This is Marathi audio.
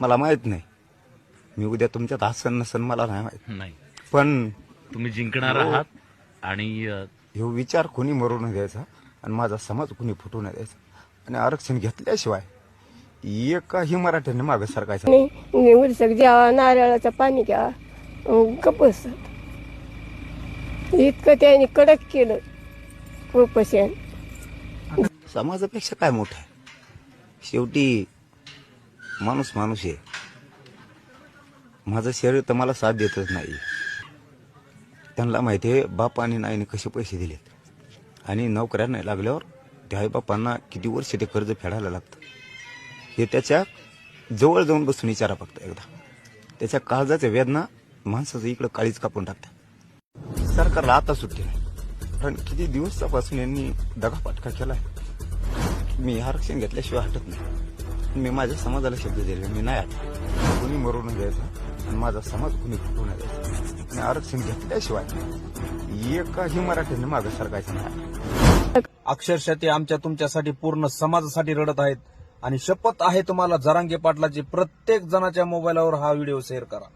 मला माहीत नाही. मी उद्या तुमच्यात हसन नसन मला नाही माहीत. नाही. पण तुम्ही जिंकणार हो. आहात आणि अ, ह्यो विचार कोणी मरू न द्यायचा आणि माझा समाज कोणी फुटू न द्यायचा. आणि आरक्षण घेतल्याशिवाय एकाही मराठ्याने मागे सरकायचं आणि द्यावा नारळाचं पाणी घ्या गप बसतात इतकं त्याने कडक केलं उपोषण समाजापेक्षा काय मोठं आहे? शेवटी माणूस माणूस आहे. माझं शरीर तर मला साथ देतच नाही. त्यांना माहिती आहे बाप आणि नाईने कसे पैसे दिलेत. आणि नोकऱ्या नाही लागल्यावर त्या आईबापांना किती वर्ष ते कर्ज फेडायला लागतं. हे त्याच्याजवळ जाऊन बसून विचारा फक्त एकदा. त्याच्या काळजाच्या वेदना माणसाचं इकडं काळीच कापून टाकतात. सरकारला आता सुट्टी नाही. कारण किती दिवसापासून यांनी दगापाटका केलाय. मी आरक्षण घेतल्याशिवाय हटत नाही. मी माझ्या समाजाला शब्द दिले. मी नाही आठ कोणी मरू न आणि माझा समाज कोणी फुटू न द्यायचा. आणि आरक्षण घेतल्याशिवाय एकाही मराठीने मागे सरकायचं नाही. अक्षरशः ते आमच्या तुमच्यासाठी पूर्ण समाजासाठी रडत आहेत. आणि शपथ आहे तुम्हाला जरांगे पाटलाची. प्रत्येक जणाच्या मोबाईलवर हा व्हिडिओ शेअर करा.